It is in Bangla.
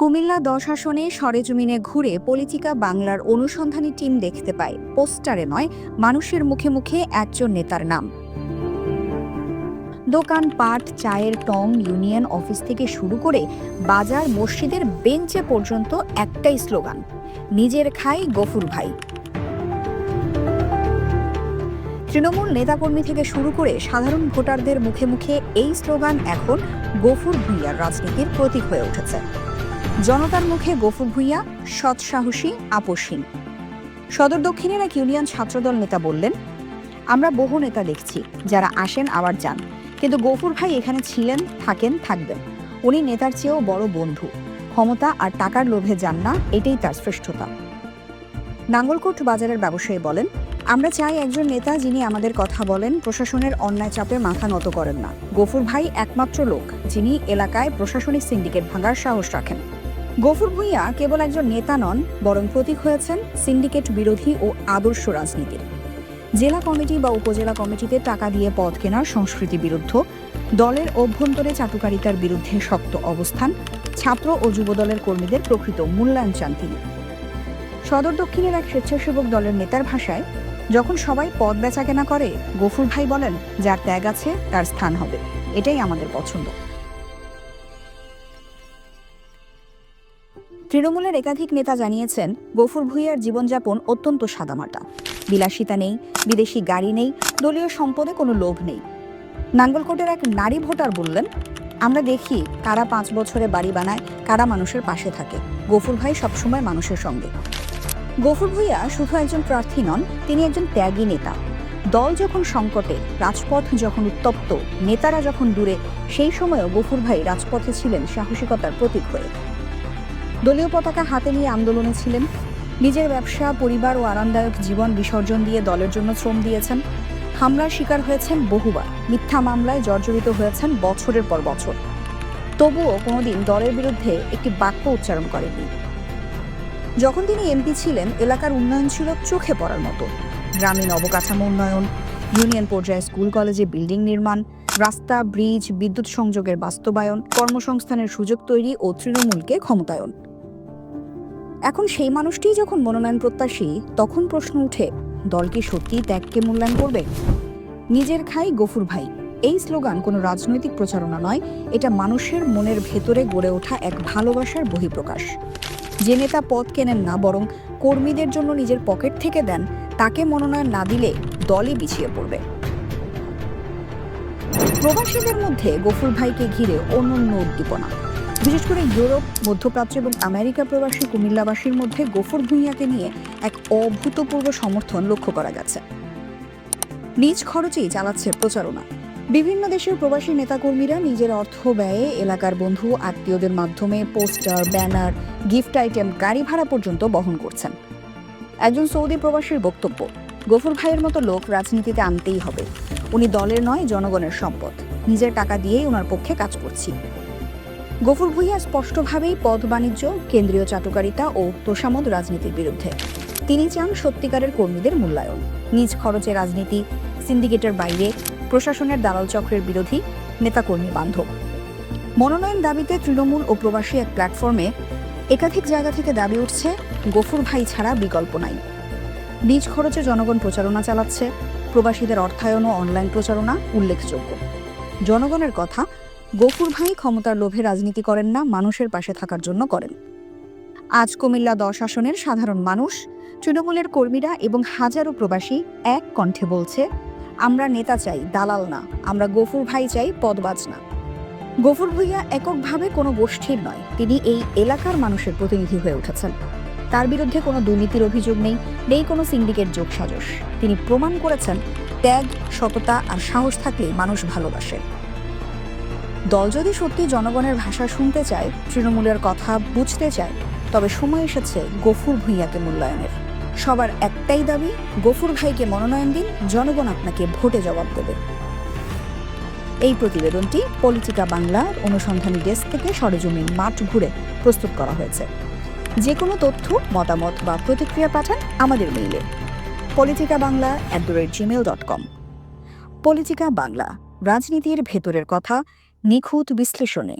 কুমিল্লা দশ আসনে সরেজমিনে ঘুরে পলিটিকা বাংলার অনুসন্ধানী টিম দেখতে পায়। পোস্টারে নয়, মানুষের মুখে মুখে একজন নেতার নাম। দোকান পাট, চায়ের টং, ইউনিয়ন অফিস থেকে শুরু করে বাজার, মসজিদের বেঞ্চে পর্যন্ত একটাই স্লোগান, নিজের খাই গফুর ভাই। তৃণমূল নেতাকর্মী থেকে শুরু করে সাধারণ ভোটারদের মুখে মুখে এই স্লোগান এখন গফুর ভূঁইয়ার রাজনীতির প্রতীক হয়ে উঠেছে। জনতার মুখে গফুর ভূঁইয়া সৎসাহসী আপোষহীন। সদর দক্ষিণের এক ইউনিয়ন ছাত্রদল নেতা বললেন, আমরা বহু নেতা দেখছি, যারা আসেন, আবার যান। কিন্তু গফুর ভাই এখানে ছিলেন, থাকেন, থাকবেন। উনি নেতার চেয়েও বড় বন্ধু। ক্ষমতা আর টাকার লোভে যান না, এটাই তার শ্রেষ্ঠতা। নাঙ্গলকোট বাজারের ব্যবসায়ী বলেন, আমরা চাই একজন নেতা যিনি আমাদের কথা বলেন, প্রশাসনের অন্যায় চাপে মাথা নত করেন না। গফুর ভাই একমাত্র লোক, যিনি এলাকায় প্রশাসনিক সিন্ডিকেট ভাঙার সাহস রাখেন। গফুর ভূঁইয়া কেবল একজন নেতা নন, বরং প্রতীক হয়েছেন সিন্ডিকেট বিরোধী ও আদর্শ রাজনীতির। জেলা কমিটি বা উপজেলা কমিটিতে টাকা দিয়ে পদ কেনার সংস্কৃতি বিরুদ্ধ, দলের অভ্যন্তরে চাটুকারিতার বিরুদ্ধে শক্ত অবস্থান, ছাত্র ও যুবদলের কর্মীদের প্রকৃত মূল্যায়ন চান তিনি। সদর দক্ষিণের এক স্বেচ্ছাসেবক দলের নেতার ভাষায়, যখন সবাই পদ বেচা কেনা করে, গফুর ভাই বলেন, যার ত্যাগ আছে, তার স্থান হবে। এটাই আমাদের পছন্দ। তৃণমূলের একাধিক নেতা জানিয়েছেন, গফুর ভুইয়ার জীবনযাপন অত্যন্ত সাদামাটা। বিলাসিতা নেই, বিদেশি গাড়ি নেই, দলীয় সম্পদে কোনো লোভ নেই। নাঙ্গলকোটের এক নারী ভোটার বললেন, আমরা দেখি কারা পাঁচ বছরে বাড়ি বানায়, কারা মানুষের পাশে থাকে। গফুর ভাই সবসময় মানুষের সঙ্গে। গফুর ভুইয়া শুধু একজন প্রার্থী নন, তিনি একজন ত্যাগী নেতা। দল যখন সংকটে, রাজপথ যখন উত্তপ্ত, নেতারা যখন দূরে, সেই সময়ও গফুর ভাই রাজপথে ছিলেন সাহসিকতার প্রতীক হয়ে। দলীয় পতাকা হাতে নিয়ে আন্দোলনে ছিলেন। নিজের ব্যবসা, পরিবার ও আরামদায়ক জীবন বিসর্জন দিয়ে দলের জন্য শ্রম দিয়েছেন। হামলার শিকার হয়েছেন বহুবার। মিথ্যা মামলায় জর্জরিত হয়েছেন বছরের পর বছর। তবুও কোনোদিন দলের বিরুদ্ধে একটি বাক্য উচ্চারণ করেননি। যখন তিনি এমপি ছিলেন, এলাকার উন্নয়ন ছিল চোখে পড়ার মতো। গ্রামীণ অবকাঠামো উন্নয়ন, ইউনিয়ন পর্যায়ে স্কুল, কলেজে বিল্ডিং নির্মাণ, রাস্তা, ব্রিজ, বিদ্যুৎ সংযোগের বাস্তবায়ন, কর্মসংস্থানের সুযোগ তৈরি ও তৃণমূলকে ক্ষমতায়ন। এখন সেই মানুষটিই যখন মনোনয়ন প্রত্যাশী, তখন প্রশ্ন উঠে, দল কি সত্যিই ত্যাগকে মূল্যায়ন করবে? নিজের খাই গফুর ভাই। এই স্লোগান কোনো রাজনৈতিক প্রচারণা নয়, এটা মানুষের মনের ভেতরে গড়ে ওঠা এক ভালোবাসার বহিঃপ্রকাশ। যে নেতা পদ কেনেন না, বরং কর্মীদের জন্য নিজের পকেট থেকে দেন, তাকে মনোনয়ন না দিলে দলই পিছিয়ে পড়বে। প্রবাসীদের মধ্যে গফুর ভাইকে ঘিরে অনন্য উদ্দীপনা। বিশেষ করে ইউরোপ, মধ্যপ্রাচ্য এবং আমেরিকা প্রবাসী কুমিল্লাবাসীর মধ্যে গফুর ভূঁইয়াকে নিয়ে এক অভূতপূর্ব সমর্থন লক্ষ্য করা গেছে। নিজ খরচেই চালাচ্ছে প্রচারণা। বিভিন্ন দেশের প্রবাসী নেতাকর্মীরা নিজের অর্থ ব্যয়ে এলাকার বন্ধু, আত্মীয়দের মাধ্যমে পোস্টার, ব্যানার, গিফট আইটেম, গাড়ি ভাড়া পর্যন্ত বহন করছেন। একজন সৌদি প্রবাসীর বক্তব্য, গফুর ভাইয়ের মতো লোক রাজনীতিতে আনতেই হবে। উনি দলের নয়, জনগণের সম্পদ। নিজের টাকা দিয়েই ওনার পক্ষে কাজ করছি। গফুর ভূঁইয়া স্পষ্টভাবেই পদ বাণিজ্য, কেন্দ্রীয় চাটুকারিতা ও তোষামদ রাজনীতির বিরুদ্ধে। তিনি চান সত্যিকারের কর্মীদের মূল্যায়ন। নিজ খরচে রাজনীতি, সিন্ডিকেটের বাইরে, প্রশাসনের দালাল চক্রের বিরোধী, নেতাকর্মী বান্ধব। মনোনয়ন দাবিতে তৃণমূল ও প্রবাসী এক প্ল্যাটফর্মে একাধিক জায়গা থেকে দাবি উঠছে, গফুর ভাই ছাড়া বিকল্প নাই। নিজ খরচে জনগণ প্রচারণা চালাচ্ছে, প্রবাসীদের অর্থায়ন ও অনলাইন প্রচারণা উল্লেখযোগ্য। জনগণের কথা গফুর ভাই ক্ষমতার লোভে রাজনীতি করেন না, মানুষের পাশে থাকার জন্য করেন। আজ কুমিল্লা দশ আসনের সাধারণ মানুষ, তৃণমূলের কর্মীরা এবং হাজারো প্রবাসী এক কণ্ঠে বলছে, আমরা নেতা চাই, দালাল না, আমরা গফুর ভাই চাই পদবাজ না। গফুর ভুইয়া এককভাবে কোনো গোষ্ঠীর নয়, তিনি এই এলাকার মানুষের প্রতিনিধি হয়ে উঠেছেন। তার বিরুদ্ধে কোনো দুর্নীতির অভিযোগ নেই নেই কোনো সিন্ডিকেট যোগ যোগসাজশ। তিনি প্রমাণ করেছেন, ত্যাগ, সততা আর সাহস থাকলেই মানুষ ভালোবাসে। দল যদি সত্যি জনগণের ভাষা শুনতে চায়, তৃণমূলের কথা বুঝতে চায়, তবে সময় এসেছে গফুর ভূঁইয়াকে মূল্যায়নের। সবার একটাই দাবি, গফুর ভাইকে মনোনয়ন দিন, জনগণ আপনাকে ভোটে জবাব দেবে। এই প্রতিবেদনটি পলিটিকা বাংলার অনুসন্ধানী ডেস্ক থেকে সরেজমিন মাঠ ঘুরে প্রস্তুত করা হয়েছে। যে কোনো তথ্য, মতামত বা প্রতিক্রিয়া পাঠান আমাদের মেইলে Politica Bangla at the rate Gmail dot com Politica Bangla, রাজনীতির ভেতরের কথা নিখুঁত বিশ্লেষণে।